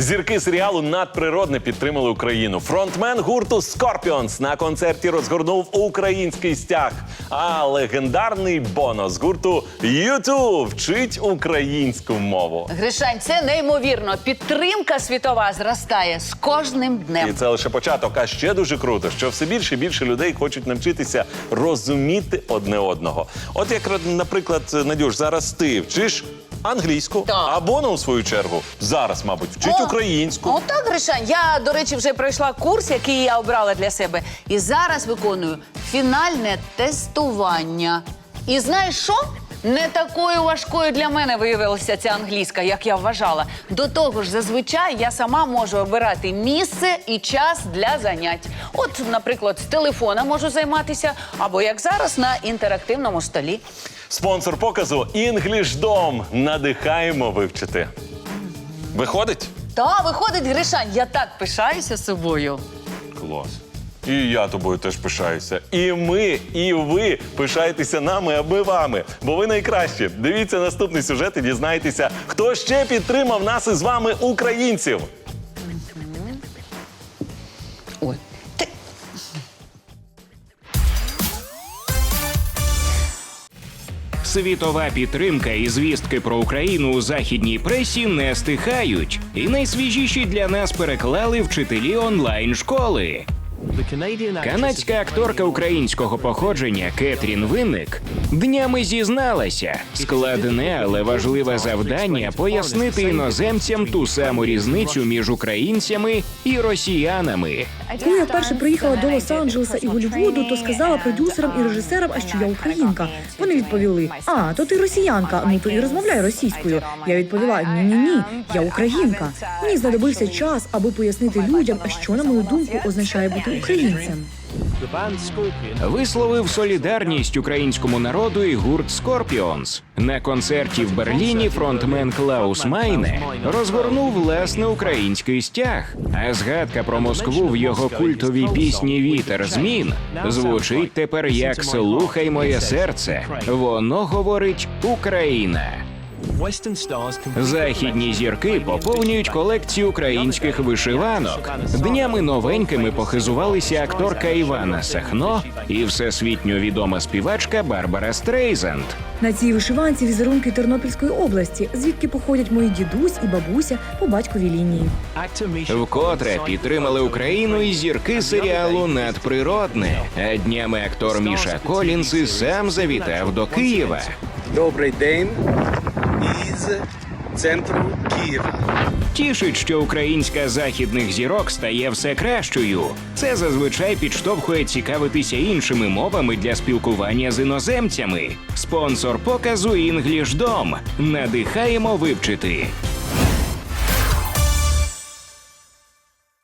Зірки серіалу надприродне підтримали Україну. Фронтмен гурту Scorpions на концерті розгорнув український стяг. А легендарний бонус гурту YouTube вчить українську мову. Гришань, це неймовірно. Підтримка світова зростає з кожним днем. І це лише початок. А ще дуже круто, що все більше і більше людей хочуть навчитися розуміти одне одного. От як, наприклад, Надюш, зараз ти вчиш англійську, Так. а Бона, у свою чергу, зараз, мабуть, вчить О, українську. Отак, так, Гришань. Я, до речі, вже пройшла курс, який я обрала для себе. І зараз виконую фінальне тестування. І знаєш що? Не такою важкою для мене виявилася ця англійська, як я вважала. До того ж, зазвичай я сама можу обирати місце і час для занять. От, наприклад, з телефона можу займатися, або як зараз на інтерактивному столі. Спонсор показу «Інглішдом». Надихаємо вивчити. Виходить? Та виходить, Гришань, я так пишаюся собою. Клас. І я тобою теж пишаюся. І ми, і ви пишаєтеся нами, аби вами. Бо ви найкращі. Дивіться наступний сюжет і дізнаєтеся, хто ще підтримав нас із вами, українців. Ой. Ти... Світова підтримка і звістки про Україну у західній пресі не стихають. І найсвіжіші для нас переклали вчителі онлайн школи. Канадська акторка українського походження Кетрін Винник днями зізналася складне, але важливе завдання пояснити іноземцям ту саму різницю між українцями і росіянами. Коли я вперше приїхала до Лос-Анджелеса і Голлівуду, то сказала продюсерам і режисерам, а що я українка. Вони відповіли: А, то ти росіянка, ну то і розмовляй російською. Я відповіла: Ні, ні, ні, я українка. Мені знадобився час, аби пояснити людям, що на мою думку означає бути українцем. Висловив солідарність українському народу і гурт Scorpions. На концерті в Берліні фронтмен Клаус Майне розгорнув власне український стяг. А згадка про Москву в його культовій пісні Вітер змін звучить тепер як Слухай моє серце. Воно говорить Україна. Західні зірки поповнюють колекцію українських вишиванок. Днями новенькими похизувалися акторка Івана Сахно і всесвітньо відома співачка Барбара Стрейзенд. На цій вишиванці візерунки Тернопільської області, звідки походять мої дідусь і бабуся по батьковій лінії. Вкотре підтримали Україну і зірки серіалу Надприродне. А днями актор Міша Колінс і сам завітав до Києва. Добрий день із центру Києва. Тішить, що українська західних зірок стає все кращою. Це зазвичай підштовхує цікавитися іншими мовами для спілкування з іноземцями. Спонсор показу «Інглішдом». Надихаємо вивчити.